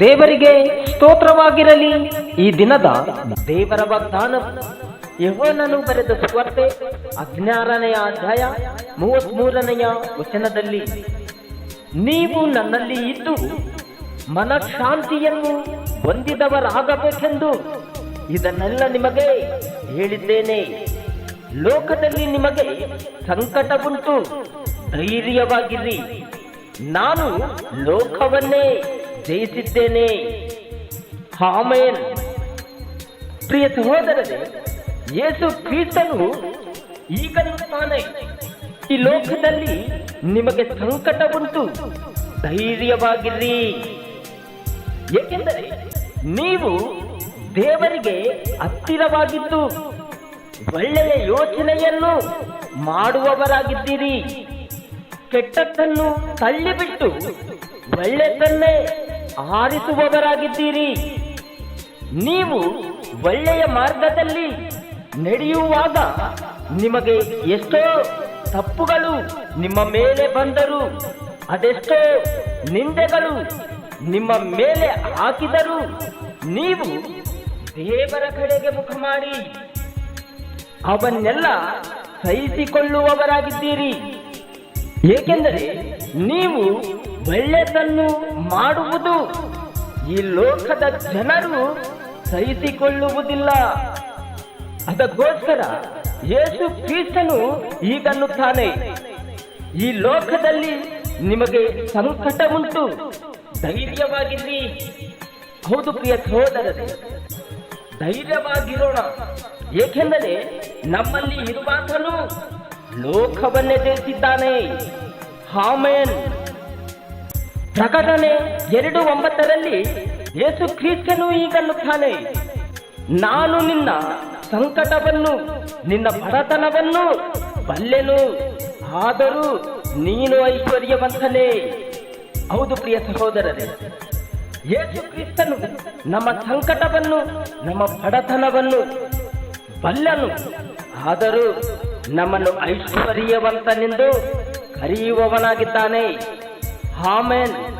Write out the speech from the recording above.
ದೇವರಿಗೆ ಸ್ತೋತ್ರವಾಗಿರಲಿ. ಈ ದಿನದ ದೇವರ ವಾಗ್ದಾನ ಯಹೋನನು ಬರೆದ ಸ್ಪರ್ಧೆ ಹದಿನಾರನೆಯ ಅಧ್ಯಾಯ ಮೂವತ್ತ್ ಮೂರನೆಯ ವಚನದಲ್ಲಿ, ನೀವು ನನ್ನಲ್ಲಿ ಇದ್ದು ಮನಃಶಾಂತಿಯನ್ನು ಹೊಂದಿದವರಾಗಬೇಕೆಂದು ಇದನ್ನೆಲ್ಲ ನಿಮಗೆ ಹೇಳಿದ್ದೇನೆ. ಲೋಕದಲ್ಲಿ ನಿಮಗೆ ಸಂಕಟವುಂಟು ಧೈರ್ಯವಾಗಿರಿ. ನಾನು ಲೋಕವನ್ನೇ ಜಯಿಸಿದ್ದೇನೆ. ಆಮೇನ್. ಪ್ರಿಯ ಸಹೋದರರೇ, ಯೇಸು ಕ್ರಿಸ್ತನು ಈಗಲೂ ತಾನೆ ಈ ಲೋಕದಲ್ಲಿ ನಿಮಗೆ ಸಂಕಟ ಉಂಟು. ಧೈರ್ಯವಾಗಿರಿ. ಏಕೆಂದರೆ ನೀವು ದೇವರಿಗೆ ಹತ್ತಿರವಾಗಿದ್ದು ಒಳ್ಳೆಯ ಯೋಚನೆಯನ್ನು ಮಾಡುವವರಾಗಿದ್ದೀರಿ. ಕೆಟ್ಟದ್ದನ್ನು ತಳ್ಳಿಬಿಟ್ಟು ಒಳ್ಳೆಯದನ್ನೇ ಆರಿಸುವವರಾಗಿದ್ದೀರಿ. ನೀವು ಒಳ್ಳೆಯ ಮಾರ್ಗದಲ್ಲಿ ನಡೆಯುವಾಗ ನಿಮಗೆ ಎಷ್ಟೋ ತಪ್ಪುಗಳು ನಿಮ್ಮ ಮೇಲೆ ಬಂದರು, ಅದೆಷ್ಟೋ ನಿಂದೆಗಳು ನಿಮ್ಮ ಮೇಲೆ ಹಾಕಿದರು, ನೀವು ದೇವರ ಕಡೆಗೆ ಮುಖ ಮಾಡಿ ಅವನ್ನೆಲ್ಲ ಸಹಿಸಿಕೊಳ್ಳುವವರಾಗಿದ್ದೀರಿ. ಏಕೆಂದರೆ ನೀವು ಒಳ್ಳೆಯದನ್ನು ಮಾಡುವುದು ಈ ಲೋಕದ ಜನರು ಸಹಿಸಿಕೊಳ್ಳುವುದಿಲ್ಲ. ಅದಕ್ಕೋಸ್ಕರ ಯೇಸು ಕ್ರಿಸ್ತನು ಈಗನ್ನುತ್ತಾನೆ ಈ ಲೋಕದಲ್ಲಿ ನಿಮಗೆ ಸಂಕಟ ಉಂಟು, ಧೈರ್ಯವಾಗಿರಿ. ಹೌದು ಪ್ರಿಯ ಸಹೋದರರೇ, ಧೈರ್ಯವಾಗಿರೋಣ. ಏಕೆಂದರೆ ನಮ್ಮಲ್ಲಿ ಇರುವಾತನು ಲೋಕವನ್ನೇ ತಿಳಿಸಿದ್ದಾನೆ. ಹಾಮೇನ್ ಪ್ರಕಟಣೆ ಎರಡು ಒಂಬತ್ತರಲ್ಲಿ ಯೇಸು ಕ್ರಿಸ್ತನು ಈಗನ್ನುತ್ತಾನೆ ನಾನು ನಿನ್ನ ಸಂಕಟವನ್ನು, ನಿನ್ನ ಬಡತನವನ್ನು ಬಲ್ಲೆನು, ಆದರೂ ನೀನು ಐಶ್ವರ್ಯವಂತನೇ. ಹೌದು ಪ್ರಿಯ ಸಹೋದರರೇ, ಯೇಸು ಕ್ರಿಸ್ತನು ನಮ್ಮ ಸಂಕಟವನ್ನು, ನಮ್ಮ ಬಡತನವನ್ನು ಬಲ್ಲನು ಆದರೂ ನಮ್ಮನ್ನು ಐಶ್ವರ್ಯವಂತನೆಂದು ಕರೆಯುವವನಾಗಿದ್ದಾನೆ. ಆಮೇನ್.